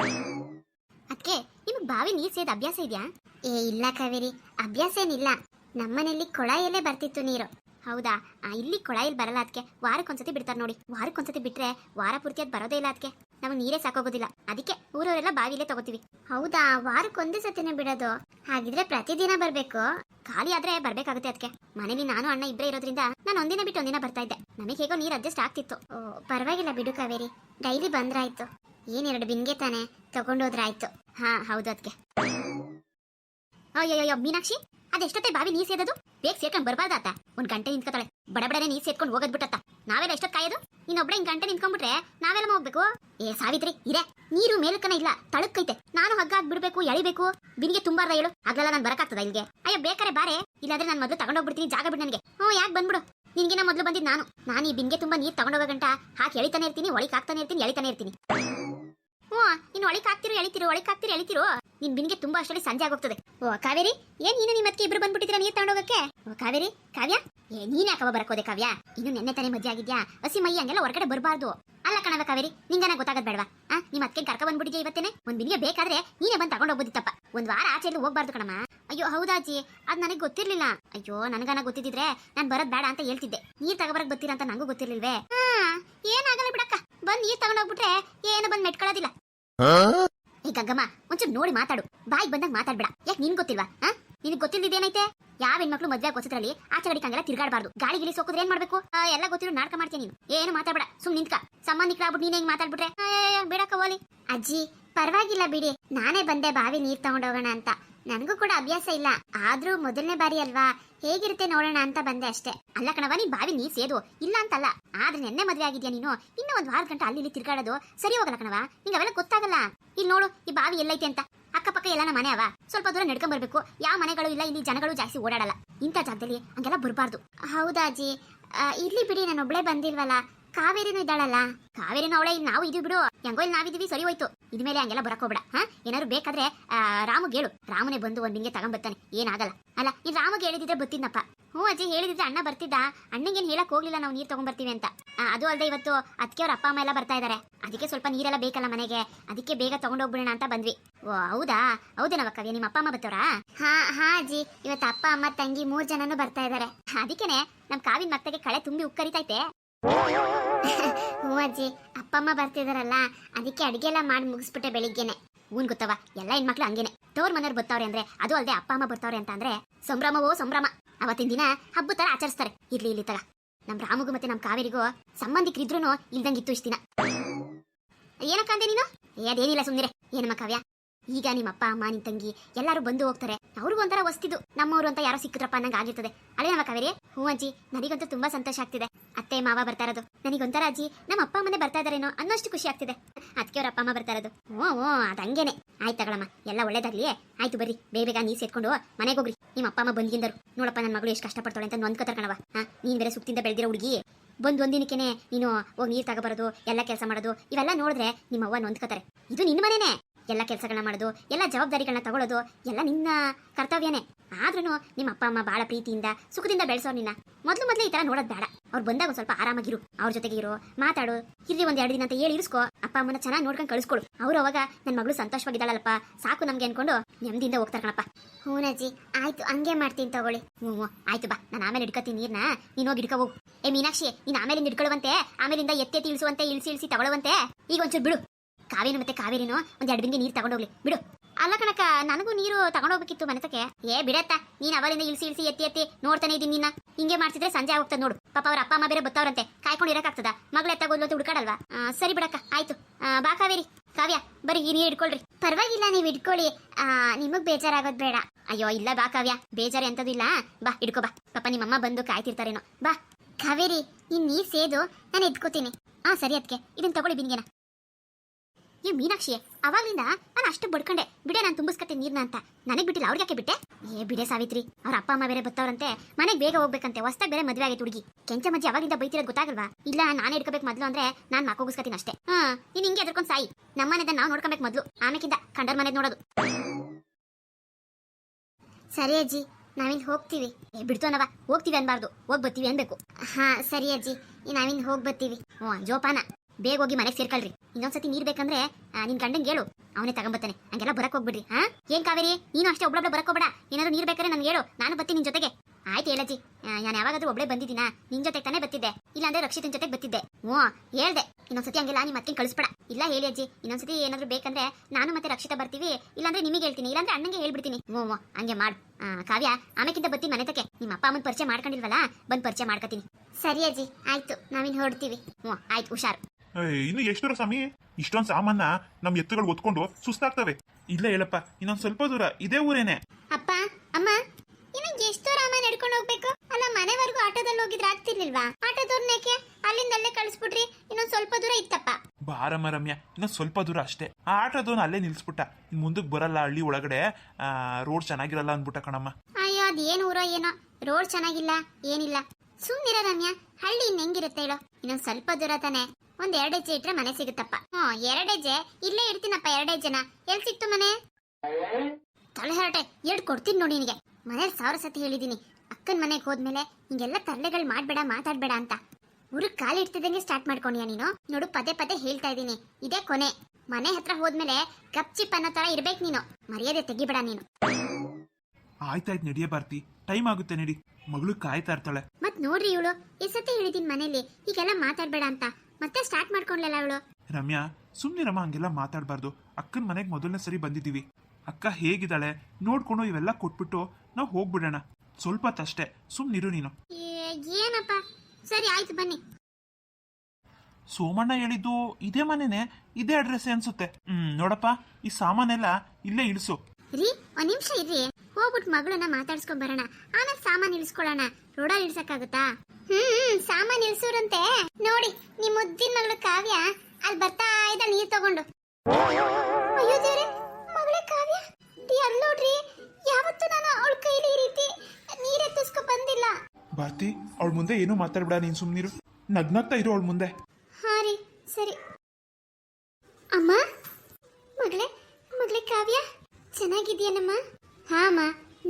ಅದಕ್ಕೆ ನಿಮಗೆ ಬಾವಿ ನೀರು ಸೇದ ಅಭ್ಯಾಸ ಇದೆಯಾ? ಏ, ಇಲ್ಲ ಕಾವೇರಿ. ಅಭ್ಯಾಸ ಏನಿಲ್ಲ. ನಮ್ಮನೆಯಲ್ಲಿ ಕೊಳಾಯಲ್ಲೇ ಬರ್ತಿತ್ತು ನೀರು. ಹೌದಾ? ಇಲ್ಲಿ ಕೊಳಾಯಲ್ಲಿ ಬರಲ್ಲ ಅದಕ್ಕೆ ವಾರಕ್ಕೊಂದ್ಸತಿ ಬಿಡ್ತಾರೆ ನೋಡಿ. ವಾರಕ್ಕೊಂದ್ಸತಿ ಬಿಟ್ರೆ ವಾರ ಪೂರ್ತಿ ಅದು ಬರೋದೇ ಇಲ್ಲ ಅದಕ್ಕೆ ನಾವು ನೀರೇ ಸಾಕೋಗೋದಿಲ್ಲ. ಅದಕ್ಕೆ ಊರವರೆಲ್ಲ ಬಾವಿಲೇ ತಗೋತೀವಿ. ಹೌದಾ? ವಾರಕ್ಕೊಂದೇ ಸತಿನೇ ಬಿಡೋದು. ಹಾಗಿದ್ರೆ ಪ್ರತಿದಿನ ಬರ್ಬೇಕು. ಖಾಲಿ ಆದ್ರೆ ಬರ್ಬೇಕಾಗುತ್ತೆ ಅದಕ್ಕೆ ಮನೇಲಿ ನಾನು, ಅಣ್ಣ ಇಬ್ಬರೇ ಇರೋದ್ರಿಂದ ನಾನು ಒಂದಿನ ಬಿಟ್ಟು ಒಂದಿನ ಬರ್ತಾ ಇದ್ದೆ. ನಮಗೆ ಹೇಗೋ ನೀರು ಅಡ್ಜಸ್ಟ್ ಆಗ್ತಿತ್ತು. ಓ, ಪರವಾಗಿಲ್ಲ ಬಿಡು ಕಾವೇರಿ. ಡೈಲಿ ಬಂದ್ರಾಯ್ತು. ಏನೆರಡು ಬಿನ್ಗೆ ತಾನೆ ತಗೊಂಡೋದ್ರಾಯ್ತು. ಹಾ, ಹೌದು ಅದಕ್ಕೆ ಅಯ್ಯಯ್ಯೋ ಮೀನಾಕ್ಷಿ, ಅದೆಷ್ಟೊತ್ತೆ ಬಾವಿ ನೀರ್ ಸೇದದು? ಬೇಗ ಸೇರ್ಕೊಂಡ್ ಬರ್ಬಾರ್ದಾತ ಒಂದ್ ಗಂಟೆ ನಿಂತ್ಕೊತಾಳೆ. ಬಡಬಡನೆ ನೀರ್ ಸೇರ್ಕೊಂಡು ಹೋಗದ್ ಬಿಟ್ಟತ್ತ ನಾವೆಲ್ಲ ಎಷ್ಟೊತ್ ಕಾಯೋದು? ಇನ್ನೊಬ್ಳೆ ಹಿಂಗ್ ಗಂಟೆ ನಿಂತ್ಕೊಂಡ್ಬಿಟ್ರೆ ನಾವೆಲ್ಲ ಹೋಗ್ಬೇಕು? ಏ, ಸಾವಿತ್ರಿ ಇದೆ ನೀರು ಮೇಲಕ್ಕನ ಇಲ್ಲ, ತಳಕ್ಕೈತೆ. ನಾನು ಹಗ್ಗ ಬಿಡ್ಬೇಕು ಎಳಿಬೇಕು. ಬಿನ್ಗೆ ತುಂಬಾರ್ದ ಹೇಳು. ಆಗ್ಲೆಲ್ಲ ನಾನು ಬರಕಾಗ್ತದ ಇಲ್ಲಿಗೆ ಅಯ್ಯೋ, ಬೇಕಾರೆ ಬಾರೆ. ಇಲ್ಲಾಂದ್ರೆ ನಾನು ಮೊದಲು ತಗೊಂಡೋಗ್ಬಿಡ್ತೀನಿ, ಜಾಗ ಬಿಡ್ ನನಗೆ. ಹ್ಞೂ, ಯಾಕೆ ಬಂದ್ಬಿಡು? ನಿನ್ಗಿನ ಮೊದಲು ಬಂದಿದ್ದು ನಾನು. ನಾನು ಈ ಬಿನ್ಗೆ ತುಂಬಾ ನೀರು ತಗೊಂಡೋಗ ಗಂಟ ಹಾಕಿ ಎಳಿತಾನೆ ಇರ್ತೀನಿ ಒಳಿಕ್ ಹಾಕ್ತಾನೆ ಇರ್ತೀನಿ, ಎಳಿತಾನೆ ಇರ್ತೀನಿ. ಹ್ಞೂ ಇನ್ನು ಒಳಿಕ್ ಹಾಕ್ತಿರು, ಎಳಿತಿರು ಒಳಿಕ್ ಹಾಕ್ತಿರು, ಎಳಿತಿರು. ನಿನ್ ಬಿನ್ಗೆ ತುಂಬಾ ಅಷ್ಟರಲ್ಲಿ ಸಂಜೆ ಆಗೋಗ್ತದೆ. ಓ, ಕಾವೇರಿ, ಏನ್ ನೀನು ನಿಮ್ಮ ಮತ್ತೆ ಇಬ್ರು ಬಂದ್ಬಿಟ್ಟಿದ್ದೀರಾ ನೀರ್ ತಗೊಂಡೋಗಕ್ಕೆ? ಓ, ಕಾವೇರಿ, ಕಾವ್ಯ? ಏ, ನೀನ್ ಯಾಕವ ಬರಕೋದೆ ಕಾವ್ಯ? ಇನ್ನು ನೆನ್ನೆ ತಾನೇ ಮದ್ವೆ ಆಗಿದ್ಯಾ? ಹಸಿ ಮೈ ಹಂಗೆಲ್ಲ ಹೊರಗಡೆ ಬರಬಾರ್ದು. ಅಲ್ಲ ಕಣವ ಕಾವೇರಿ, ನಿಂಗನ ಗೊತ್ತಾಗದ್ ಬೇಡವಾ? ಆ ನಿಮ್ಮ ಅದಕ್ಕೆ ಕರ್ಕ ಬಂದ್ಬಿಟ್ಟಿದ್ಯಾ ಇವತ್ತೇನೆ? ಒಂದ್ ಬಿನಿಗೆ ಬೇಕಾದ್ರೆ ನೀನೇ ಬಂದ್ ತಗೊಂಡ್ ಹೋಗ್ಬೋದಿತ್ತಪ್ಪ ಒಂದ್ ವಾರ ಆಚೆ ಎಲ್ಲೂ ಹೋಗ್ಬಾರ್ದು ಕಣಮ್ಮ. ಅಯ್ಯೋ, ಹೌದಾ ಅಜ್ಜಿ? ಅದ್ ನನಗೆ ಗೊತ್ತಿರ್ಲಿಲ್ಲ. ಅಯ್ಯೋ, ನನಗನ ಗೊತ್ತಿದ್ರೆ ನಾನ್ ಬರೋದ್ ಬೇಡ ಅಂತ ಹೇಳ್ತಿದ್ದೆ. ನೀರ್ ತಗೋಬರಕ್ ಬರ್ತೀರಾ ಅಂತ ನಂಗೂ ಗೊತ್ತಿರ್ಲಿಲ್ವೇ? ಏನಾಗಲ್ಲ ಬಿಡಕ್ಕ. ಬಂದ್ ನೀರ್ ತಗೊಂಡೋಗ್ಬಿಟ್ರೆ ಏನು ಬಂದ್ ಮೆಟ್ಕೊಳ್ಳೋದಿಲ್ಲ. ಏ, ಗಂಗಮ್ಮ, ಒಂಚೂರು ನೋಡಿ ಮಾತಾಡು. ಬಾಯಿಗೆ ಬಂದಾಗ ಮಾತಾಡ್ಬೇಡ. ಯಾಕೆ ನಿನ್ ಗೊತ್ತಿಲ್ವಾ? ನಿನಗೆ ಗೊತ್ತಿಲ್ದಿದ್ದೇನೈತೆ ಯಾವ ಹೆಣ್ಮಕ್ಳು ಮದ್ವೆ ಹೊಸದ್ರಲ್ಲಿ ಆಚೆ ಕಡೆ ಹಂಗೆಲ್ಲ ತಿರ್ಗಾಡಬಾರ್ದು. ಗಾಳಿ ಗಿಳಿ ಸೋಕಿದ್ರೆ ಏನ್ ಮಾಡ್ಬೇಕು? ಎಲ್ಲ ಗೊತ್ತಿರೋ ನಾಟಕ ಮಾಡ್ತೀನಿ ನೀನು. ಏನು ಮಾತಾಡ್ಬೇಡ. ಸುಮ್ ನಿಂತ್ಕ. ಸಂಬಂಧಿಕರಾಗ್ಬಿಟ್ಟು ನೀನ್ ಹೆಂಗ್ ಮಾತಾಡ್ಬಿಟ್ರೆ? ಬೇಡಕ್ಕ ಓಲಿ ಅಜ್ಜಿ ಪರವಾಗಿಲ್ಲ ಬಿಡಿ ನಾನೇ ಬಂದೆ ಬಾವಿ ನೀರ್ ತಗೊಂಡೋಗೋಣ ಅಂತ ನನಗೂ ಕೂಡ ಅಭ್ಯಾಸ ಇಲ್ಲ. ಆದ್ರೂ ಮೊದಲನೇ ಬಾರಿ ಅಲ್ವಾ? ಹೇಗಿರುತ್ತೆ ನೋಡೋಣ ಅಂತ ಬಂದೆ ಅಷ್ಟೇ. ಅಲ್ಲ ಕಣವ ನೀ ಬಾವಿ ನೀ ಸೇದು. ಇಲ್ಲ ಅಂತಲ್ಲ. ಆದ್ರೆ ನೆನ್ನೆ ಮದ್ವೆ ಆಗಿದ್ಯಾ ನೀನು? ಇನ್ನೂ ಒಂದ್ ವಾರ ಗಂಟೆ ಅಲ್ಲಿ ತಿರ್ಗಾಡೋದು. ಸರಿ ಹೋಗಲ್ಲ ಕಣವ ನಿಂಗೆ ಅವೆಲ್ಲ ಗೊತ್ತಾಗಲ್ಲ. ಇಲ್ಲಿ ನೋಡು ಈ ಬಾವಿ ಎಲ್ಲೈತೆ ಅಂತ. ಅಕ್ಕಪಕ್ಕ ಎಲ್ಲ ನಮ್ಮ ಮನೆ ಅವ. ಸ್ವಲ್ಪ ದೂರ ನಡ್ಕೊಂಡ್ ಬರ್ಬೇಕು. ಯಾವ ಮನೆಗಳು ಇಲ್ಲ ಇಲ್ಲಿ ಜನಗಳು ಜಾಸ್ತಿ ಓಡಾಡಲ್ಲ. ಇಂಥ ಜಾಗದಲ್ಲಿ ಹಂಗೆಲ್ಲ ಬರಬಾರ್ದು. ಹೌದಾ ಅಜ್ಜಿ? ಇರ್ಲಿ ಬಿಡಿ ನಾನು ಒಬ್ಳೆ ಬಂದಿಲ್ವಲ್ಲ. ಕಾವೇರಿನೂ ಇದ್ದಾಳಲ್ಲ. ಕಾವೇರಿನೂ ಅವಳೆ ಇಲ್ಲಿ ನಾವು ಇದೀವಿ ಬಿಡು. ಹೆಂಗೋ ಇಲ್ಲಿ ನಾವಿದೀವಿ ಸರಿ ಹೋಯ್ತು. ಇದ್ಮೇಲೆ ಹಂಗೆಲ್ಲ ಬರಕೋಬೇಡ ಹಾ? ಏನಾದ್ರು ಬೇಕಾದ್ರೆ ಆ, ರಾಮುಗ್ ಹೇಳು. ರಾಮನೇ ಬಂದು ಒಂದ್ ನಿಂಗೆ ತಗೊಂಬರ್ತಾನೆ. ಏನಾಗಲ್ಲ. ಅಲ್ಲ ನೀನ್ ರಾಮಗೆ ಹೇಳಿದ್ರೆ ಬತ್ತಿದ್ನಪ್ಪ ಹ್ಞೂ ಅಜ್ಜಿ ಹೇಳಿದ್ರೆ ಅಣ್ಣ ಬರ್ತಿದ್ದ. ಅಣ್ಣಗೇನು ಹೇಳಕ್ ಹೋಗ್ಲಿಲ್ಲ ನಾವು ನೀರು ತಗೊಂಡ್ಬರ್ತೀವಿ ಅಂತ. ಅದು ಅಲ್ಲದೆ ಇವತ್ತು ಅದಕ್ಕೆ ಅವ್ರ ಅಪ್ಪ ಅಮ್ಮ ಎಲ್ಲ ಬರ್ತಾ ಇದ್ದಾರೆ ಅದಕ್ಕೆ ಸ್ವಲ್ಪ ನೀರೆಲ್ಲ ಬೇಕಲ್ಲ ಮನೆಗೆ. ಅದಕ್ಕೆ ಬೇಗ ತಗೊಂಡೋಗ್ಬಿಡೋಣ ಅಂತ ಬಂದ್ವಿ. ಓ ಹೌದಾ? ಹೌದೇನವ ಕವ್ಯ ನಿಮ್ಮ ಅಪ್ಪ ಅಮ್ಮ ಬರ್ತಾರಾ ಹಾ ಹಾ ಅಜ್ಜಿ. ಇವತ್ತು ಅಪ್ಪ ಅಮ್ಮ ತಂಗಿ ಮೂರ್ ಜನನು ಬರ್ತಾ ಇದ್ದಾರೆ ಅದಕ್ಕೇನೆ ನಮ್ ಕಾವಿನ ಮತ್ತಗೆ ಕಳೆ ತುಂಬಿ ಉಕ್ಕರಿತೈತೆ ಅಜ್ಜಿ ಅಪ್ಪ ಅಮ್ಮ ಬರ್ತಿದಾರಲ್ಲ ಅದಕ್ಕೆ ಅಡಿಗೆ ಎಲ್ಲ ಮಾಡಿ ಮುಗಿಸ್ಬಿಟ್ಟೆ ಬೆಳಿಗ್ಗೆನೆ. ಊನ್ ಗೊತ್ತವ ಎಲ್ಲ ಹೆಣ್ಮಕ್ಳು ಹಂಗೇನೆ. ತೋರ್ ಮನೆಯವ್ರು ಬರ್ತಾವ್ರೆ ಅಂದ್ರೆ ಅದು ಅಲ್ಲದೆ ಅಪ್ಪ ಅಮ್ಮ ಬರ್ತಾವ್ರೆ ಅಂತ ಅಂದ್ರೆ ಸಂಭ್ರಮವೋ ಸಂಭ್ರಮ. ಅವತ್ತಿನ ದಿನ ಹಬ್ಬ ತರ ಆಚರಿಸ್ತಾರೆ. ಇರ್ಲಿ ಇಲ್ಲಿ ತರ ನಮ್ ರಾಮಗೂ ಮತ್ತೆ ನಮ್ ಕಾವೇರಿಗೂ ಸಂಬಂಧಿಕರಿದ್ರು ಇಲ್ದಂಗಿತ್ತು ಇಷ್ಟ ದಿನ. ಏನಕ್ಕ ನೀನು? ಏ, ಅದೇನಿಲ್ಲ ಸುಮ್ನಿರೆ. ಏನಮ್ಮ ಕಾವ್ಯ? ಈಗ ನಿಮ್ಮ ಅಪ್ಪ, ಅಮ್ಮ, ನಿನ್ ತಂಗಿ ಎಲ್ಲರೂ ಬಂದು ಹೋಗ್ತಾರೆ. ಅವ್ರಿಗೂ ಒಂಥರ ವಸ್ತಿದ್ದು ನಮ್ಮವರು ಅಂತ ಯಾರೋ ಸಿಕ್ಕಿದ್ರಪ್ಪ ಅನ್ನಂಗೆ ಆಗಿರ್ತದೆ. ಅಲ್ಲೇನಮ್ಮ ಕಾವೇರಿ? ಹ್ಞೂ ಅಜ್ಜಿ. ನನಗಂತೂ ತುಂಬಾ ಸಂತೋಷ ಆಗ್ತಿದೆ. ಅತ್ತೆ, ಮಾವ ಬರ್ತಾ ಇರೋದು. ನನಗೊಂಥರ ಅಜ್ಜಿ ನಮ್ಮ ಅಪ್ಪ ಅಮ್ಮನೇ ಬರ್ತಾ ಇದಾರೇನೋ ಅನ್ನೋಷ್ಟು ಖುಷಿ ಆಗ್ತಿದೆ. ಅದಕ್ಕೆ ಅವ್ರ ಅಪ್ಪ ಅಮ್ಮ ಬರ್ತಾ ಇರೋದು. ಓ ಓ ಅದು ಹಂಗೇನೆ. ಆಯ್ತು ತಗೊಳಮ್ಮ. ಎಲ್ಲ ಒಳ್ಳೇದಾಗ್ಲಿ ಆಯ್ತು ಬರ್ರಿ. ಬೇಗ ಬೇಗ ನೀರು ಸೇರ್ಕೊಂಡು ಮನೆಗೆ ಹೋಗ್ರಿ. ನಿಮ್ಮ ಅಪ್ಪ ಅಮ್ಮ ಬಂದಿಂದರು ನೋಡಪ್ಪ ನನ್ನ ಮಗಳು ಎಷ್ಟು ಕಷ್ಟಪಡ್ತಾಳೆ ಅಂತ ನೊಂದ್ಕೋತಾರ ಕಣವ ಹಾ, ನೀನ್ ಬೇರೆ ಸುತ್ತಿಂದ ಬೆಳೆದಿರೋ ಹುಡುಗಿ. ಬಂದು ಒಂದಿನಕ್ಕೇನೆ ನೀನು ಹೋಗಿ ನೀರು ತಗೋಬಾರದು, ಎಲ್ಲ ಕೆಲಸ ಮಾಡೋದು, ಇವೆಲ್ಲ ನೋಡಿದ್ರೆ ನಿಮ್ಮ ಅವ್ವ ನೊಂದ್ಕೋತಾರೆ ಇದು ನಿನ್ನ ಮನೆನೇ. ಎಲ್ಲ ಕೆಲಸಗಳನ್ನ ಮಾಡೋದು, ಎಲ್ಲ ಜವಾಬ್ದಾರಿಗಳನ್ನ ತಗೊಳ್ಳೋದು ಎಲ್ಲ ನಿನ್ನ ಕರ್ತವ್ಯನೇ. ಆದ್ರೂ ನಿಮ್ಮ ಅಪ್ಪ, ಅಮ್ಮ ಬಹಳ ಪ್ರೀತಿಯಿಂದ, ಸುಖದಿಂದ ಬೆಳೆಸೋ ನಿನ್ನ. ಮೊದ್ಲು ಮೊದ್ಲು ಈ ತರ ನೋಡೋದ್ ಬೇಡ. ಅವ್ರು ಬಂದಾಗ ಸ್ವಲ್ಪ ಆರಾಮಾಗಿರು. ಅವ್ರ ಜೊತೆಗೆ ಇರು, ಮಾತಾಡು. ಇರ್ಲಿ ಒಂದ್ ಎರಡು ದಿನ ಅಂತ ಹೇಳಿ ಇರಿಸ್ಕೋ. ಅಪ್ಪ, ಅಮ್ಮನ ಚೆನ್ನಾಗಿ ನೋಡ್ಕೊಂಡು ಕಳಿಸ್ಕೊಡು. ಅವ್ರು ಅವಾಗ ನನ್ನ ಮಗಳು ಸಂತೋಷವಾಗಿದ್ದಾಳಲ್ಲಪ್ಪ. ಸಾಕು ನಮ್ಗೆ ಅನ್ಕೊಂಡು ನೆಮ್ಮದಿಯಿಂದ ಹೋಗ್ತಾರೆ ಕಣಪ್ಪ. ಹೂನಜ್ಜಿ ಆಯ್ತು, ಹಂಗೆ ಮಾಡ್ತೀನಿ ತಗೊಳ್ಳಿ. ಹ್ಞೂ ಆಯ್ತು ಬಾ. ನಾನು ಆಮೇಲೆ ಹಿಡ್ಕತೀನಿ ನೀರ್ನ. ನೀನು ಹೋಗಿ ಹಿಡ್ಕೋ. ಏ, ಮೀನಾಕ್ಷಿ, ನೀನು ಆಮೇಲೆ ಹಿಡ್ಕೊಳ್ಳುವಂತೆ ಆಮೇಲಿಂದ ಎತ್ತೆ ಇಳಿಸುವಂತೆ, ಇಳಿಸಿ ಇಳಿಸಿ ತಗೊಳ್ಳುವಂತೆ ಈಗ ಒಂಚೂರು ಬಿಡು. ಕಾವೇರಿ ಮತ್ತೆ ಕಾವೇರಿನೋ ಒಂದ್ ಎರಡು ಬಿಂಗೆ ನೀರು ತಗೊಂಡೋಗ್ಲಿ ಬಿಡು. ಅಲ್ಲ ಕಣಕ ನನಗೂ ನೀರು ತಗೊಂಡೋಗ್ಬೇಕಿತ್ತು ಮನಸಕ್ಕೆ ಏ, ಬಿಡತ್ತ. ನೀನ್ ಅವರಿಂದ ಇಳಿಸಿ ಇಳಿಸಿ, ಎತ್ತಿ ಎತ್ತಿ ನೋಡ್ತಾನೆ ಇದೀನಿ ನಿನ್ನ. ಹಿಂಗೆ ಮಾಡ್ತಿದ್ರೆ ಸಂಜೆ ಆಗೋಗ್ತದೆ ನೋಡು. ಪಾಪ ಅವ್ರ ಅಪ್ಪ, ಅಮ್ಮ ಬೇರೆ ಬತ್ತವ್ರಂತೆ. ಕಾಯ್ಕೊಂಡು ಇರಕ್ಕಾಗ್ತದ? ಮಗಳು ಎತ್ತಾಗೋದು ಅಂತ ಹುಡುಕಾಡಲ್ವಾ? ಸರಿ ಬಿಡಕ್ಕ, ಆಯ್ತು. ಬಾ ಕಾವೇರಿ. ಕಾವ್ಯ, ಬರೀ ಈ ನೀರು ಇಟ್ಕೊಳ್ರಿ ಪರವಾಗಿಲ್ಲ, ನೀವು ಇಟ್ಕೊಳ್ಳಿ ನಿಮಗ್ ಬೇಜಾರಾಗೋದ್ ಬೇಡ. ಅಯ್ಯೋ, ಇಲ್ಲ ಬಾ ಕಾವ್ಯ. ಬೇಜಾರು ಎಂತದೂ ಇಲ್ಲ. ಬಾ ಇಡ್ಕೋ ಬಾ. ಪಾಪ ನಿಮ್ಮಮ್ಮ ಬಂದು ಕಾಯ್ತಿರ್ತಾರೇನೋ. ಬಾ. ಕಾವೇರಿ ನೀನ್ ನೀರ್ ಸೇದು ನಾನು ಎದ್ಕೋತೀನಿ ಹಾ ಸರಿ ಅದಕ್ಕೆ ಇದನ್ನ ತಗೊಳ್ಳಿ ಬಿನ್ಗೆನ ಈ ಮೀನಾಕ್ಷಿ, ಅವಾಗ್ಲಿಂದ ನಾನು ಅಷ್ಟು ಬಡ್ಕೊಂಡೆ. ಬಿಡೆ, ನಾನು ತುಂಬಿಸ್ಕತ್ತೆ ನೀರ್ನ ಅಂತ. ನನಗೆ ಬಿಟ್ಟಿಲ್ಲ, ಅವ್ರಿಗೆ ಯಾಕೆ ಬಿಟ್ಟೆ? ಏ, ಬಿಡೆ ಸಾವಿತ್ರಿ, ಅವ್ರ ಅಪ್ಪ, ಅಮ್ಮ ಬೇರೆ ಬತ್ತವ್ರಂತೆ. ಮನೆಗೆ ಬೇಗ ಹೋಗ್ಬೇಕಂತೆ, ಹೊಸ್ದಾಗ್ ಬೇರೆ ಮದುವೆ ಆಗಿತ್ತು ಹುಡುಗಿ. ಕೆಂಚ ಮಜ್ಜಿ ಅವಾಗಿಂದ ಬೈತಿರೋದು ಗೊತ್ತಾಗಲ್ವಾ? ಇಲ್ಲ, ನಾನು ಹಿಡ್ಕೋಬೇಕು ಮೊದಲು ಅಂದ್ರೆ ನಾನು ಮಾಕೋಗಿಸ್ಕತೀನಿ ಅಷ್ಟೇ. ಹಾ, ನೀನ್ ಹಿಂಗೆ ಎದ್ರಕೊಂಡು ಸಾಯಿ. ನಮ್ಮನೆದ ನಾವು ನೋಡ್ಕೊಬೇಕು ಮೊದಲು. ಆಮೇಕಿಂದ ಕಂಡರ್ ಮನೆದ್ ನೋಡೋದು. ಸರಿ ಅಜ್ಜಿ ನಾವಿಂದ ಹೋಗ್ತೀವಿ. ಏ ಬಿಡ್ತೋನವ ಹೋಗ್ತೀವಿ ಅನ್ಬಾರ್ದು. ಹೋಗ್ ಬರ್ತೀವಿ ಅನ್ಬೇಕು. ಹಾ, ಸರಿ ಅಜ್ಜಿ ನಾವಿಂದ ಹೋಗ್ ಬರ್ತೀವಿ ಹ್ಞೂ ಜೋಪಾನ. ಬೇಗ ಹೋಗಿ ಮನೆಗೆ ಸೇರ್ಕೊಳ್ರಿ. ಇನ್ನೊಂದ್ಸತಿ ನೀರ್ ಬೇಕಂದ್ರೆ ನಿನ್ ಗಂಡಂಗೆ ಹೇಳು. ಅವನೇ ತಗೊಂಬತ್ತಾನೆ. ಹಂಗೆಲ್ಲ ಬರಕ್ ಹೋಗ್ಬಿಡ್ರಿ, ಹಾ? ಏನ್ ಕಾವೇರಿ? ನೀನು ಅಷ್ಟೇ ಒಬ್ಳೊಬ್ಳು ಬರಕ್ ಹೋಗ್ಬೇಡ. ಏನಾದ್ರು ನೀರ್ ಬೇಕಾದ್ರೆ ನನ್ಗೆ ಹೇಳು. ನಾನು ಬರ್ತೀನಿ ನಿನ್ ಜೊತೆಗೆ. ಆಯ್ತು ಹೇಳಜ್ಜಿ. ನಾನು ಯಾವಾಗಾದ್ರೂ ಒಬ್ಳೆ ಬಂದಿದ್ದೀನಾ? ನಿನ್ ಜೊತೆ ತಾನೇ ಬತ್ತಿದ್ದೆ ಇಲ್ಲಾಂದ್ರೆ ರಕ್ಷಿತನ್ ಜೊತೆಗೆ ಬತ್ತಿದ್ದೆ ಹ್ಞೂ, ಹೇಳ್ದೆ. ಇನ್ನೊಂದ್ಸತಿ ಹಂಗೆಲ್ಲ ನಿಮ್ಮ ಮತ್ತೆ ಕಳಿಸ್ಬೇಡ. ಇಲ್ಲ ಹೇಳಿ ಅಜ್ಜಿ. ಇನ್ನೊಂದ್ಸತಿ ಏನಾದ್ರು ಬೇಕಂದ್ರೆ ನಾನು ಮತ್ತೆ ರಕ್ಷಿತ ಬರ್ತೀವಿ. ಇಲ್ಲಾಂದ್ರೆ ನಿಮಗೆ ಹೇಳ್ತೀನಿ. ಇಲ್ಲಾಂದ್ರೆ ಅಣ್ಣಂಗೆ ಹೇಳ್ಬಿಡ್ತೀನಿ. ಹ್ಞೂ ಹ್ಞೂ. ಹಂಗೆ ಮಾಡು. ಕಾವ್ಯ, ಆಮೇಕಿಂತ ಬರ್ತೀನಿ ಮನೆ ತಕ್ಕೆ. ನಿಮ್ಮ ಅಪ್ಪ ಅಮ್ಮನ ಪರಿಚಯ ಮಾಡ್ಕೊಂಡಿಲ್ವಲ್ಲ? ಬಂದ್ ಪರಿಚಯ ಮಾಡ್ಕೊತೀನಿ. ಸರಿ ಅಜ್ಜಿ, ಆಯ್ತು. ನಾವಿನ್ ಹೊರಡ್ತೀವಿ. ಹ್ಞೂ, ಆಯ್ತು, ಹುಷಾರು. ಇನ್ನು ಎಷ್ಟು ದೂರ ಸ್ವಾಮಿ? ಇಷ್ಟೊಂದು ಸಾಮಾನ ನಮ್ ಎತ್ತುಗಳು ಒತ್ಕೊಂಡು ಸುಸ್ತಾಗ್ತವೆ. ಇಲ್ಲ ಹೇಳಪ್ಪ ಇನ್ನೊಂದ್ ಸ್ವಲ್ಪ ದೂರ ಇದೇ ಊರೇನೆ. ಅಪ್ಪ ಅಮ್ಮ ಇನ್ನು ಎಷ್ಟು ರಾಮ ನಡ್ಕೊಂಡು ಹೋಗ್ಬೇಕು? ಅಲ್ಲ ಮನೆವರೆಗೂ ಆಟೋದಲ್ಲಿ ಹೋಗಿದ್ರೆ ಆಗ್ತಿರ್ಲಿಲ್ವಾ? ಆಟೋದವ್ರನ್ನೇಕೆ ಅಲ್ಲಿಂದ ಅಲ್ಲೇ ಕಳಿಸ್ಬಿಟ್ರಿ ಇನ್ನೊಂದ್ ಸ್ವಲ್ಪ ದೂರ ಇತ್ತಪ್ಪ. ಬಾರಮ್ಮ ರಮ್ಯ ಇನ್ನೊಂದ್ ಸ್ವಲ್ಪ ದೂರ ಅಷ್ಟೇ. ಆ ಆಟೋದವ್ನ ಅಲ್ಲೇ ನಿಲ್ಸ್ಬಿಟ್ಟ. ಇನ್ ಮುಂದಕ್ಕೆ ಬರಲ್ಲ ಹಳ್ಳಿ ಒಳಗಡೆ ರೋಡ್ ಚೆನ್ನಾಗಿರಲ್ಲ ಅಂದ್ಬಿಟ್ಟ ಕಣಮ್ಮ. ಅಯ್ಯೋ ಏನ್ ಊರೋ ಏನೋ? ರೋಡ್ ಚೆನ್ನಾಗಿಲ್ಲ ಏನಿಲ್ಲ. ಸುಮ್ನಿರ ರಮ್ಯ ಹಳ್ಳಿ ಇನ್ ಹೆಂಗಿರುತ್ತೆ ಹೇಳೋ. ಇನ್ನೊಂದ್ ಸ್ವಲ್ಪ ದೂರ ತಾನೆ. ಒಂದ್ ಎರಡ್ ಹೆಜ್ಜೆ ಇಟ್ರೆ ಮನೆ ಸಿಗುತ್ತಪ್ಪ. ಹ್ಮ್ ಎರಡ್ ಹೆಜ್ಜೆ? ಇಲ್ಲೇ ಇಡ್ತೀನಪ್ಪ ಎರಡ್ ಹೆಜ್ಜೆನ. ಎಲ್ ಸಿಕ್ತು ಮನೆ? ತಲೆ ಹರಟೆ. ಎರಡ್ ಕೊಡ್ತೀನಿ ನೋಡಿ ನಿನಗೆ. ಮನೇಲಿ ಸಾವಿರ ಸತಿ ಹೇಳಿದೀನಿ. ಅಕ್ಕನ ಮನೆಗೆ ಹೋದ್ಮೇಲೆ ಹಿಂಗೆಲ್ಲ ತರಲೆಗಳು ಮಾಡ್ಬೇಡ ಮಾತಾಡ್ಬೇಡ ಅಂತ. ಊರಿಗೆ ಕಾಲಿಡ್ತಿದ್ದಂಗೆ ಸ್ಟಾರ್ಟ್ ಮಾಡ್ಕೊಂಡಿಯಾ ನೀನು? ನೋಡು ಪದೇ ಪದೇ ಹೇಳ್ತಾ ಇದ್ದೀನಿ. ಇದೇ ಕೊನೆ. ಮನೆ ಹತ್ರ ಹೋದ್ಮೇಲೆ ಕಪ್ ಚಿಪ್ ಅನ್ನೋ ತರ ಇರ್ಬೇಕು ನೀನು. ಮರ್ಯಾದೆ ತೆಗಿಬೇಡ ನೀನು. ಆಯ್ತಾಯ್ತು ನಡಿಯ ಬರ್ತಿ ಟೈಮ್ ಆಗುತ್ತೆ ನಡಿ. ಮಗಳು ಕಾಯ್ತಾ ಇರ್ತಾಳೆ. ಮತ್ ನೋಡ್ರಿ ಇವಳು. ಈ ಸತಿ ಹೇಳಿದೀನಿ ಮನೇಲಿ. ಹೀಗೆಲ್ಲ ಮಾತಾಡ್ಬೇಡ ಅಂತ. ಮತ್ತೆ ಸ್ಟಾರ್ಟ್ ಮಾಡ್ಕೊಂಡ್ಲಲ್ಲ ಅವಳು. ರಮ್ಯಾ ಸುಮ್ನಿರಮ್ಮ ಹಂಗೆಲ್ಲ ಮಾತಾಡಬಾರ್ದು. ಅಕ್ಕನ ಮನೆಗೆ ಮೊದಲನೇ ಸರಿ ಬಂದಿದ್ದೀವಿ. ಅಕ್ಕ ಹೇಗಿದ್ದಾಳೆ? ನೋಡ್ಕೊಂಡು ಇವೆಲ್ಲ ಕೊಟ್ಬಿಟ್ಟು ನಾವು ಹೋಗ್ಬಿಡೋಣ. ಸ್ವಲ್ಪ ತಷ್ಟೆ. ಸುಮ್ನಿರು ನೀನು. ಏನಪ್ಪ? ಸರಿ ಆಯ್ತು ಬನ್ನಿ. ಸೋಮಣ್ಣ ಹೇಳಿದ್ದು ಇದೇ ಮನೆನೇ ಇದೇ ಅಡ್ರೆಸ್ ಅನ್ಸುತ್ತೆ. ಹ್ಮ್ ನೋಡಪ್ಪ ಈ ಸಾಮಾನೆಲ್ಲ ಇಲ್ಲೇ ಇಳಿಸು. ರೀ ಒಂದ್ ನಿಮಿಷ ಇರ್ರಿ. ಹೋಗ್ಬಿಟ್ಟು ಮಗಳನ್ನ ಮಾತಾಡ್ಸ್ಕೊಂಡ್ ಬರೋಣ. ಆಮೇಲೆ ಸಾಮಾನ್ ಇಳಿಸ್ಕೊಳ್ಳೋಣ. ರೋಡಲ್ಲಿ ಇಳ್ಸಕ್ಕಾಗುತ್ತಾ? ಹ್ಮ್ ಸಾಮಾನ್ ಇಳಿಸೋರಂತೆ. ನೋಡಿ ಮುದ್ದಿನ ಮಗಳು ಕಾವ್ಯ ಅಲ್ಲಿ ಬರ್ತಾ ಇದ್ದ ನೀರ್ ತಗೊಂಡು. ಅಯ್ಯೋ ದೇವ್ರೆ ಮಗಳೇ ಕಾವ್ಯ ನೀ ಅಲ್ ನೋಡ್ರಿ ಯಾವತ್ತು ನಾನು ಅವಳ ಕೈಲಿ ಈ ರೀತಿ ನೀರ್ ಎತ್ತಿಸ್ಕೊ ಬಂದಿಲ್ಲ. ಭಾರತಿ ಅವಳ ಮುಂದೆ ಏನು ಮಾತಾಡ್ಬೇಡ ನೀನ್ ಸುಮ್ನಿರು ನಗ್ನಗ್ತಾ ಇರು ಅವಳ ಮುಂದೆ. ಹಾ ರೀ ಸರಿ. ಅಮ್ಮ ಮಗಳೇ ಮಗಳೇ ಕಾವ್ಯ ಚೆನ್ನಾಗಿದ್ಯಾನಮ್ಮ ಹಾ ಅಮ್ಮ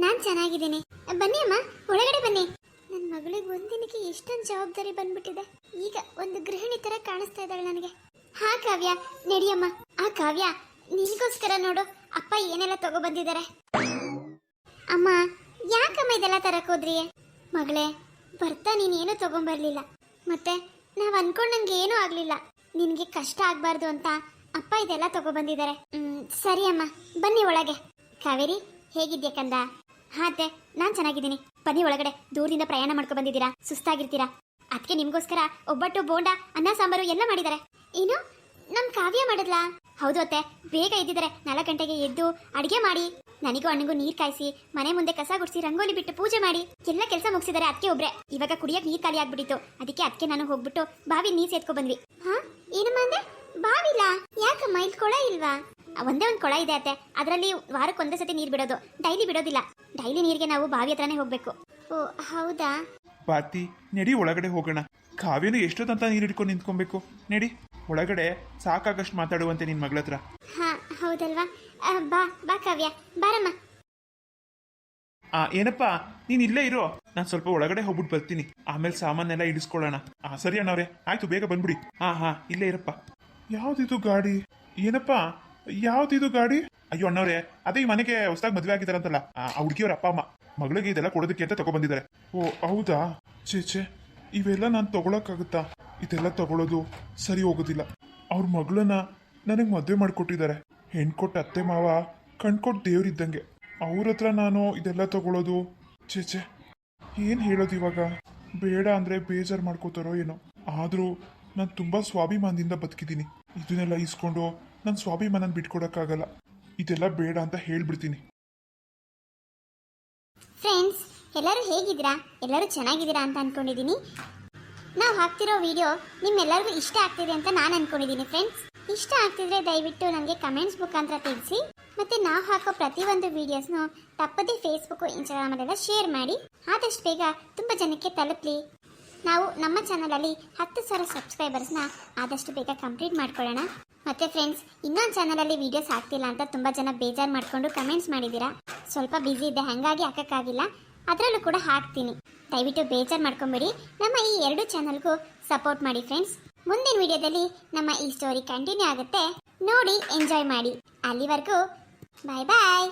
ನಾನ್ ಚೆನ್ನಾಗಿದ್ದೀನಿ. ಬನ್ನಿ ಅಮ್ಮ ಒಳಗಡೆ ಬನ್ನಿ. ನನ್ನ ಮಗಳಿಗೆ ಒಂದಿನಕ್ಕೆ ಎಷ್ಟೊಂದು ಜವಾಬ್ದಾರಿ ಬಂದ್ಬಿಟ್ಟಿದೆ. ಈಗ ಒಂದು ಗೃಹಿಣಿ ತರ ಕಾಣಿಸ್ತಾ ಇದ್ದಾಳೆ ನನಗೆ. ಹಾ ಕಾವ್ಯ, ನಡಿಯಮ್ಮ. ಆ ಕಾವ್ಯ, ನಿನಗೋಸ್ಕರ ನೋಡು. ಅಪ್ಪ ಏನೆಲ್ಲ ತಗೊಬಂದಿದ್ದಾರೆ? ಅಮ್ಮ, ಯಾಕಮ್ಮ ಇದೆಲ್ಲ ತರಕ್ ಹೋದ್ರಿ ಮಗಳೇ, ಬರ್ತಾ ನೀನೇನು ತಗೊಂಬರ್ಲಿಲ್ಲ. ಮತ್ತೆ ನಾವ್ ಅನ್ಕೊಂಡಂಗೆ ಏನೂ ಆಗ್ಲಿಲ್ಲ. ನಿನ್ಗೆ ಕಷ್ಟ ಆಗ್ಬಾರ್ದು ಅಂತ ಅಪ್ಪ ಇದೆಲ್ಲ ತಗೊಬಂದಿದ್ದಾರೆ. ಹ್ಮ್, ಸರಿ ಅಮ್ಮ, ಬನ್ನಿ ಒಳಗೆ. ಕಾವೇರಿ, ಹೇಗಿದ್ಯಾ ಕಂದ? ಹಾ, ಅತ್ತೆ. ನಾನ್ ಚೆನ್ನಾಗಿದ್ದೀನಿ. ಬನ್ನಿ ಒಳಗಡೆ. ದೂರದಿಂದ ಪ್ರಯಾಣ ಮಾಡ್ಕೊ ಬಂದಿದ್ದೀರಾ? ಸುಸ್ತಾಗಿರ್ತೀರಾ? ಅದಕ್ಕೆ ನಿಮ್ಗೋಸ್ಕರ ಒಬ್ಬಟ್ಟು, ಬೋಂಡ, ಅನ್ನ, ಸಾಂಬಾರು ಎಲ್ಲ ಮಾಡಿದ್ದಾರೆ. ಏನು? ನಮ್ ಕಾವ್ಯ ಮಾಡಿದ್ಲಾ? ಹೌದು ಅತ್ತೆ. ಬೇಗ ಎದ್ದಿದ್ದಾರೆ. ನಾಲ್ಕು ಗಂಟೆಗೆ ಎದ್ದು ಅಡಿಗೆ ಮಾಡಿ. ನನಗೂ ಅಣ್ಣಗೂ ನೀರ್ ಕಾಯಿಸಿ, ಮನೆ ಮುಂದೆ ಕಸ ಗುಡಿಸಿ, ರಂಗೋಲಿ ಬಿಟ್ಟು ಪೂಜೆ ಮಾಡಿ. ಎಲ್ಲ ಕೆಲಸ ಮುಗಿಸಿದ್ದಾರೆ ಅದಕ್ಕೆ ಒಬ್ರೆ. ಇವಾಗ ಕುಡಿಯಕ್ ನೀರ್ ಖಾಲಿ ಆಗ್ಬಿಟ್ಟಿತ್ತು. ಅದಕ್ಕೆ ಅದಕ್ಕೆ ನಾನು ಹೋಗ್ಬಿಟ್ಟು ಬಾವಿ ನೀರ್ ಸೇತ್ಕೊ ಬಂದ್ವಿ. ಹಾ? ಏನಮ್ಮ ಅಂದೆ? ಬಾವಿಲ್ಲ ಯಾಕಮ್ಮ? ಇಲ್ಲಿ ಕೊಳ ಇಲ್ವಾ? ಒಂದೇ ಒಂದು ಕೊಳ ಇದೆ ಅತ್ತೆ. ಅದರಲ್ಲಿ ವಾರಕ್ಕೆ ಒಂದೇ ಸತಿ ನೀರು ಬಿಡೋದು. ಡೈಲಿ ಬಿಡೋದಿಲ್ಲ. ಡೈಲಿ ನೀರಿಗೆ ನಾವು ಬಾವಿ ಹತ್ರನೇ ಹೋಗ್ಬೇಕು. ಓ ಹೌದಾ? ಪಾತಿ ನಡಿ ಒಳಗಡೆ ಹೋಗೋಣ. ಕಾವ್ಯನು ಎಷ್ಟೊತ್ತಂತ ನೀರು ಹಿಡ್ಕೊಂಡು ನಿಂತ್ಕೊಬೇಕು? ನಡಿ. ಒಳಗಡೆ ಸಾಕಾಗಷ್ಟು ಮಾತಾಡುವಂತೆ ನಿನ್ ಮಗಳ ಹತ್ರ ಹಾ ಹೌದಲ್ವಾ? ಆ, ಬಾ ಬಾ ಕಾವ್ಯ. ಬಾರಮ್ಮ. ಆ ಏನಪ್ಪ ನೀನ್ ಇಲ್ಲೇ ಇರೋ. ನಾನು ಸ್ವಲ್ಪ ಒಳಗಡೆ ಹೋಗ್ಬಿಟ್ಟು ಬರ್ತೀನಿ. ಆಮೇಲೆ ಸಾಮಾನೆಲ್ಲ ಇಡಿಸ್ಕೊಳ್ಳೋಣ ಆ ಸರಿ ಅಣ್ಣವ್ರೆ. ಆಯ್ತು ಬೇಗ ಬಂದ್ಬಿಡಿ. ಹಾ ಹಾ ಇಲ್ಲೇ ಇರಪ್ಪ. ಯಾವ್ದಿದು ಗಾಡಿ? ಏನಪ್ಪ? ಯಾವ್ದಿದು ಗಾಡಿ? ಅಯ್ಯೋ, ಅಣ್ಣವ್ರೆ, ಅದೇ ಈ ಮನೆಗೆ ಹೊಸದಾಗಿ ಮದುವೆ ಆಗಿದಾರಂತಲ್ಲ ಆ ಹುಡುಗಿಯವ್ರ ಅಪ್ಪ, ಅಮ್ಮ, ಮಗಳಿಗೆ ಇದೆಲ್ಲ ಕೊಡೋದಕ್ಕೆ ಅಂತ ತಗೊಬಂದಿದ್ದಾರೆ. ಓ, ಹೌದಾ? ಛೇ ಛೇ, ಇವೆಲ್ಲ ನಾನು ತಗೊಳಕ್ಕಾಗುತ್ತಾ? ಇದೆಲ್ಲ ತಗೊಳ್ಳೋದು ಸರಿ ಹೋಗೋದಿಲ್ಲ. ಅವ್ರ ಮಗಳನ್ನ ನನಗೆ ಮದುವೆ ಮಾಡಿಕೊಟ್ಟಿದ್ದಾರೆ. ಹೆಣ್ಕೊಟ್ಟ ಅತ್ತೆ ಮಾವ ಕಣ್ಕೊಟ್ಟು ದೇವ್ರಿದ್ದಂಗೆ ಅವ್ರ ಹತ್ರ ನಾನು ಇದೆಲ್ಲ ತಗೊಳ್ಳೋದು ಛೇ ಛೇ, ಏನು ಹೇಳೋದು ಇವಾಗ? ಬೇಡ ಅಂದರೆ ಬೇಜಾರು ಮಾಡ್ಕೋತಾರೋ ಏನೋ. ಆದರೂ ನಾನು ತುಂಬ ಸ್ವಾಭಿಮಾನದಿಂದ ಬದುಕಿದ್ದೀನಿ. ಇದನ್ನೆಲ್ಲ ಇಸ್ಕೊಂಡು ನನ್ನ ಸ್ವಾಭಿಮಾನನ ಬಿಟ್ಕೊಡೋಕ್ಕಾಗಲ್ಲ. ಇದೆಲ್ಲ ಬೇಡ ಅಂತ ಹೇಳ್ಬಿಡ್ತೀನಿ. ಫ್ರೆಂಡ್ಸ್, ಎಲ್ಲರೂ ಹೇಗಿದ್ದೀರಾ? ಎಲ್ಲರೂ ಚೆನ್ನಾಗಿದ್ದೀರಾ ಅಂತ ಅಂದ್ಕೊಂಡಿದ್ದೀನಿ ನಾವು ಹಾಕ್ತಿರೋ ವಿಡಿಯೋ ನಿಮ್ಮೆಲ್ಲರಿಗೂ ಇಷ್ಟ ಆಗ್ತಿದೆ ಅಂತ ನಾನು ಅಂದ್ಕೊಂಡಿದ್ದೀನಿ ಫ್ರೆಂಡ್ಸ್. ಇಷ್ಟ ಆಗ್ತಿದ್ರೆ ದಯವಿಟ್ಟು ನನಗೆ ಕಮೆಂಟ್ಸ್ ಮುಖಾಂತರ ತಿಳಿಸಿ. ಮತ್ತು ನಾವು ಹಾಕೋ ಪ್ರತಿಯೊಂದು ವಿಡಿಯೋಸ್ನು ತಪ್ಪದೇ ಫೇಸ್ಬುಕ್ ಇನ್ಸ್ಟಾಗ್ರಾಮಲ್ಲೆಲ್ಲ ಶೇರ್ ಮಾಡಿ. ಆದಷ್ಟು ಬೇಗ ತುಂಬ ಜನಕ್ಕೆ ತಲುಪಲಿ. ನಾವು ನಮ್ಮ ಚಾನಲಲ್ಲಿ ಹತ್ತು ಸಾವಿರ ಸಬ್ಸ್ಕ್ರೈಬರ್ಸ್ನ ಆದಷ್ಟು ಬೇಗ ಕಂಪ್ಲೀಟ್ ಮಾಡ್ಕೊಳ್ಳೋಣ. ಮತ್ತೆ ಫ್ರೆಂಡ್ಸ್ ಇನ್ನೊಂದು ಚಾನಲಲ್ಲಿ ವಿಡಿಯೋಸ್ ಆಗ್ತಿಲ್ಲ ಅಂತ ತುಂಬ ಜನ ಬೇಜಾರು ಮಾಡಿಕೊಂಡು ಕಮೆಂಟ್ಸ್ ಮಾಡಿದ್ದೀರಾ? ಸ್ವಲ್ಪ ಬ್ಯುಸಿ ಇದೆ ಹಾಗಾಗಿ ಹಾಕೋಕ್ಕಾಗಿಲ್ಲ. ಅದರಲ್ಲೂ ಕೂಡ ಹಾಕ್ತೀನಿ. ದಯವಿಟ್ಟು ಬೇಜಾರು ಮಾಡ್ಕೊಂಬೇಡಿ. ನಮ್ಮ ಈ ಎರಡು ಚಾನಲ್ಗೂ ಸಪೋರ್ಟ್ ಮಾಡಿ ಫ್ರೆಂಡ್ಸ್ ಮುಂದಿನ ವಿಡಿಯೋದಲ್ಲಿ ನಮ್ಮ ಈ ಸ್ಟೋರಿ ಕಂಟಿನ್ಯೂ ಆಗುತ್ತೆ. ನೋಡಿ ಎಂಜಾಯ್ ಮಾಡಿ. ಅಲ್ಲಿವರೆಗೂ ಬಾಯ್ ಬಾಯ್